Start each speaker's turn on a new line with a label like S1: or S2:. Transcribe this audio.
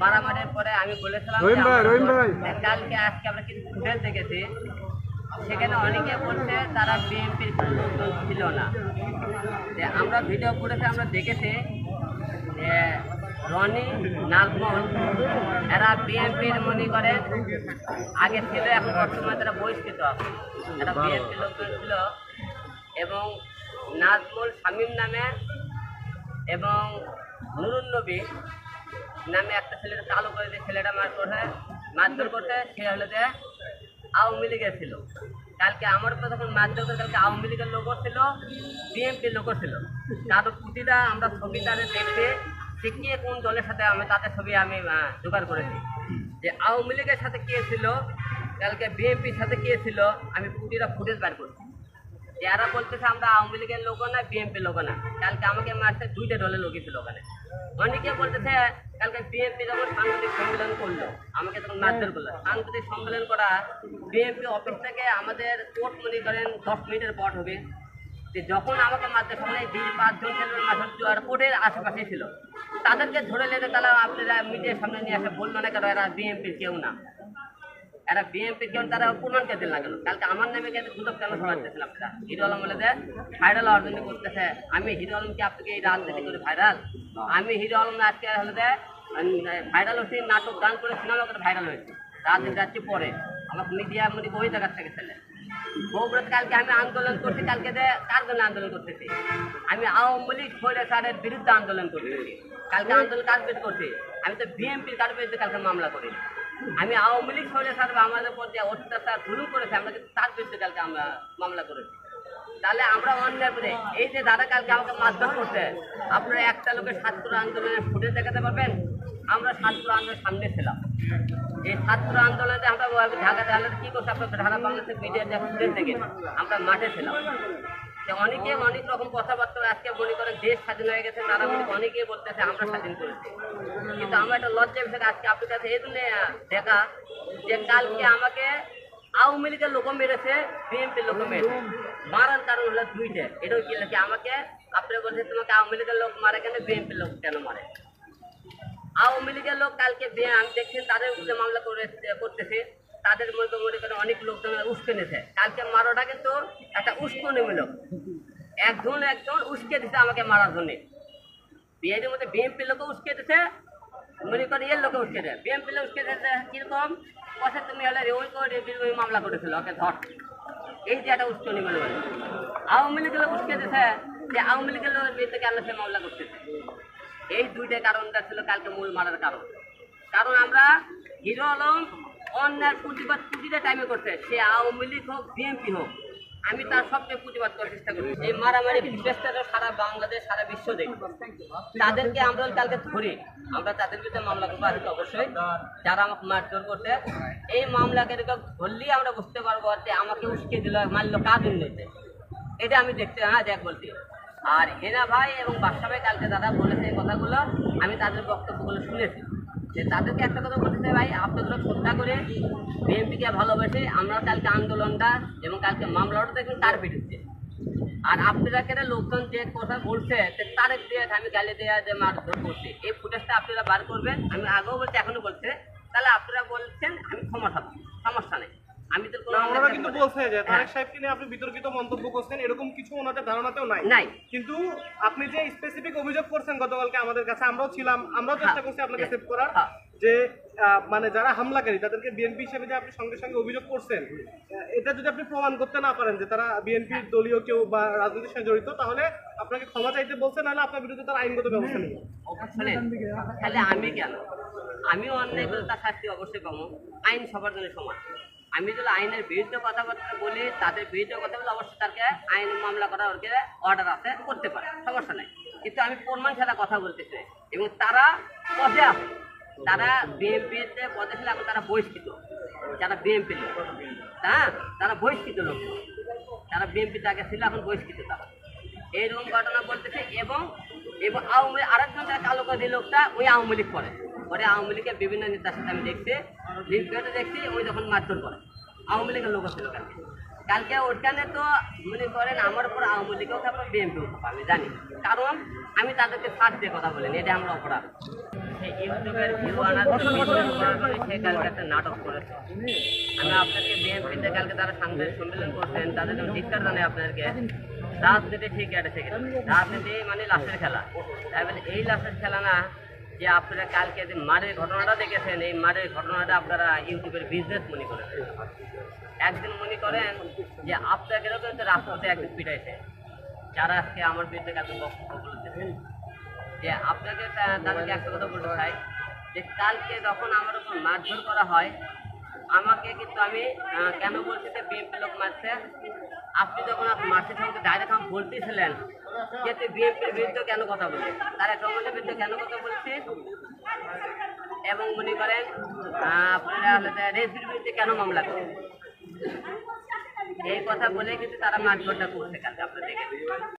S1: মারামারির পরে আমি বলেছিলাম। কালকে আজকে আমরা কিছু ফুটেজ দেখেছি। সেখানে অনেকে বলছে তারা বিএনপির লোকজন ছিল না। যে আমরা ভিডিও ফুটেজে আমরা দেখেছি যে রনি নাজমল এরা বিএনপির মনে করেন আগে ছিল এখন বর্তমানে তারা বহিষ্কৃত। আছে এরা বিএনপির লোকজন ছিল। এবং নাজমুল শামীম নামে এবং নুরুন নবী নামে একটা ছেলেটা চালু করে দিয়ে ছেলেটা মার করে মারধর করতে সে হলো যে আওয়ামী লীগের ছিল। কালকে আমার তো তখন মারধর করে কালকে আওয়ামী লীগের লোকও ছিল, বিএনপির লোকও ছিল। তাদের প্রতিটা আমরা ছবি তাদের দেখতে শিখিয়ে কোন দলের সাথে আমি তাদের ছবি আমি জোগাড় করেছি। যে আওয়ামী লীগের সাথে কে ছিল, কালকে বিএনপির সাথে কে ছিল, আমি প্রতিটা ফুটেজ বার করছি। যারা বলতেছে আমরা আওয়ামী লীগের লোক না বিএনপি লোক না। কালকে আমাকে মারতে দুইটা দলের লোকই ছিল ওখানে। অনেকে বলতেছে, কালকে বিএনপি যখন সাংবাদিক সম্মেলন করল, আমাকে তখন মারধর করল। সাংবাদিক সম্মেলন করা বিএনপি অফিস থেকে আমাদের কোর্ট মনে করেন, দশ মিনিটের পর হবে। যে যখন আমাকে মারতে এই বিশ পাঁচজন ছেলের মাথার জোয়ার কোর্টের আশেপাশে ছিল। তাদেরকে ধরে লেগে তারা আপনারা মিডিয়ার সামনে নিয়ে আসে বলল না কেন, এরা বিএনপির কেউ না। এরা বিএনপি কেউ তারা দিল না কেন কালকে আমার নামে কেন গুজব কেন ছড়াচ্ছিলাম হিরো আলম বলে যে ভাইরাল হওয়ার জন্য করতেছে। আমি হিরো আলমকে আপনাকে এই রাজনীতি করে ভাইরাল আমি হিরো আলম আজকে হলে যে ভাইরাল হচ্ছে নাটক গান করে সিনেমা করে ভাইরাল হয়েছে। রাজনীতি যাচ্ছে পরে। আমার মিডিয়া মনে ওই জায়গার থেকে ছেলে। বগুড়াতে কালকে আমি আন্দোলন করছি কালকে যে কার জন্য আন্দোলন করতেছি। আমি আওয়ামী লীগ স্বৈরাচারের বিরুদ্ধে আন্দোলন করতেছি। কালকে আন্দোলন কার করছি? আমি তো বিএনপির কার বিরুদ্ধে কালকে মামলা করিনি আমি আওয়ামী লীগ স্বৈরাচার বা আমাদের উপর যে অত্যাচার জুলুম করেছে, আমরা কিন্তু তার বিরুদ্ধে কালকে আমরা মামলা করেছি। তাহলে আমরা অন্যায় করে, এই যে দাদা কালকে আমাকে মারধর করছে, আপনারা একটা লোকের ছাত্র আন্দোলনের ফুটে দেখাতে পারবেন? আমরা ছাত্র আন্দোলনের সামনে ছিলাম। এই ছাত্র আন্দোলনে আমরা ঢাকা তাহলে কি করছে আপনার ঢাকা বাংলাদেশের মিডিয়ার যে ফুটেজ থেকে আমরা মাঠে ছিলাম। অনেকে অনেক রকম কথাবার্তা আজকে মনে করেন দেশ স্বাধীন হয়ে গেছে, তারা মনে করে অনেকেই বলতেছে আমরা স্বাধীন করেছি। কিন্তু আমার একটা লজ্জা বিষয় আজকে আপনার কাছে এই জন্য দেখা যে কালকে আমাকে আওয়ামী লীগের লোক মেরেছে, বিএনপির লোক মেরেছে। মারার কারণ হলো দুইটা। এটাও কি লাগে আমাকে আপনি বলছে, তোমাকে আওয়ামী লীগের লোক মারে কেন? বিএনপির লোক কেন মারে? আওয়ামী লীগের লোক কালকে আমি দেখছি তাদের বিরুদ্ধে মামলা করে করতেছে। তাদের মধ্যে মনে করেন অনেক লোকজন উস্কে নিয়েছে। কালকে মারাটা কিন্তু একটা উস্কনিমূলক একজন একজন উস্কে দিছে আমাকে মারার জন্য। বিয়ের মধ্যে বিএনপি লোক উস্কে দিছে, মনে করেন এর লোকে উস্কে দেয়। বিএনপি লোক উস্কে দিতে কীরকম? পয়সা তুমি হলে ওই করে মামলা করেছিল, ওকে ধর। এই যে একটা উস্কনিমূলক আওয়ামী লীগের উস্কে দিছে যে আওয়ামী লীগের লোকের বিরুদ্ধে কেন সে মামলা করতেছে এই দুইটা কারণটা ছিল কালকে মূল মারার কারণ। কারণ আমরা হিরো আলম অন্যায় প্রতিবাদ পুঁজিটা টাইমে করছে। সে আওয়ামী লীগ হোক, বিএনপি হোক। আমি তার সবচেয়ে প্রতিবাদ করার চেষ্টা করি এই মারামারি বিশেষটা সারা বাংলাদেশ, সারা বিশ্ব দেখি তাদেরকে আমরা কালকে ধরি আমরা তাদের বিরুদ্ধে মামলা করব। আজকে অবশ্যই যারা আমাকে মারধর করছে, এই মামলাকে ধরলেই আমরা বুঝতে পারব যে আমাকে উস্কে দিল, মারলো কার দুর্নীতি এটা আমি দেখতে হ্যাঁ দেখ বলছি। আর হেনা ভাই এবং বাদশা ভাই কালকে দাদা বলেছে এই কথাগুলো, আমি তাদের বক্তব্যগুলো শুনেছি। যে তাদেরকে একটা কথা বলতেছে ভাই আপনাদের শ্রদ্ধা করে বিএনপিকে ভালোবেসে আমরা কালকে আন্দোলনটা এবং কালকে মামলাটা দেখবেন তার বিরুদ্ধে। আর আপনারা কেন লোকজন যে কথা বলছে, যে তারেক দিয়ে আমি গালি দেওয়া যে মারধর করছি, এই ফুটেজটা আপনারা বার করবেন। আমি আগেও বলছি, এখনও বলছে। তাহলে আপনারা বলছেন, আমি ক্ষমা থাকব সমস্যা নেই আমি তো কোনো
S2: ওনারা কিন্তু বলছে যে তারেক
S1: হ্যাঁ।
S2: সাহেবকে নিয়ে আপনি বিতর্কিত মন্তব্য করছেন এরকম কিছু ওনাদের ধারণাতেও নাই।
S1: নাই।
S2: কিন্তু আপনি যে স্পেসিফিক অভিযোগ করছেন গতকালকে আমাদের কাছে আমরাও ছিলাম আমরাও চেষ্টা করছি আপনাকে সেভ করার
S1: হ্যাঁ।
S2: যে মানে যারা হামলাকারী তাদেরকে বিএনপি হিসেবে যে আপনি সঙ্গে সঙ্গে অভিযোগ করছেন এটা যদি আপনি প্রমাণ করতে না পারেন যে তারা বিএনপির দলীয় কেউ বা রাজনীতির সাথে জড়িত তাহলে আপনাকে ক্ষমা চাইতে বলছেন নাহলে আপনার বিরুদ্ধে তারা আইনগত ব্যবস্থা নেবে
S1: তাহলে আমি কেন আমিও অন্যায় তার শাস্তি অবশ্যই কম আইন সবার জন্য সমান। আমি যদি আইনের বিরুদ্ধে কথাবার্তা বলি, তাদের বিরুদ্ধে কথা বলে অবশ্যই তাকে আইন মামলা করার ওকে অর্ডার আছে, করতে পারে, সমস্যা নাই। কিন্তু আমি প্রমাণ ছাড়া কথা বলতে চাই। এবং তারা পদে আছে। তারা বিএনপিতে পদে ছিল, এখন তারা বহিষ্কৃত। যারা বিএনপি লোক। হ্যাঁ? তারা বহিষ্কৃত লোক। তারা বিএনপিতে আগে ছিল, এখন বহিষ্কৃত তারা। এইরকম ঘটনা বলতেছে এবং এবং আওয়ামী আরেকজন কালো কাজি লোকটা, ওই আওয়ামী লীগ করে। পরে আওয়ামী লীগের বিভিন্ন নেতার সাথে আমি দেখছি দেখছি ওই যখন মারধর করে। আওয়ামী লীগের লোক ছিল কালকে। কালকে ওখানে তো মনে করেন আমার উপর আওয়ামী লীগও খাব বিএনপিও খাব আমি জানি। কারণ আমি তাদেরকে সাথ দিয়ে কথা বলিনি এটা আমরা অপরাধ। ইউটিউবের ভিউ আনার জন্য business করার জন্য সে কালকে একটা নাটক করেছে। আমি আপনাকে বিএনপিতে কালকে তারা সাংবাদিক সম্মেলন করছেন তাদের জন্য ধিক্কার জানাই আপনাদেরকে। রাজনীতি ঠিক আছে। রাজনীতি মানে লাশের খেলা। তাই বলে এই লাশের খেলা না যে আপনারা কালকে যে মারের ঘটনাটা দেখেছেন, এই মারের ঘটনাটা আপনারা ইউটিউবের বিজনেস মনে করেছেন একদিন মনে করেন যে আপনাদেরও কিন্তু রাস্তাতে একদিন পিটাইছে। যারা আজকে আমার বিরুদ্ধে কালকে বক্তব্য বলেছেন, যে আপনাকে তাদেরকে একটা কথা বলতে চাই, যে কালকে যখন আমার উপর মারধর করা হয়, আমাকে কিন্তু আমি কেন বলছি যে বিএনপি লোক মারছে? আপনি যখন মারছে সঙ্গে ডাইরেক্ট আমি বলতেছিলেন যে তুই বিএনপির বিরুদ্ধে কেন কথা বলছিস? তারা রহমানের বিরুদ্ধে কেন কথা বলছিস? এবং মনে করেন আপনারা কেন মামলা এই কথা বলে কিন্তু তারা মারধরটা করছে কালকে আপনারা দেখেছেন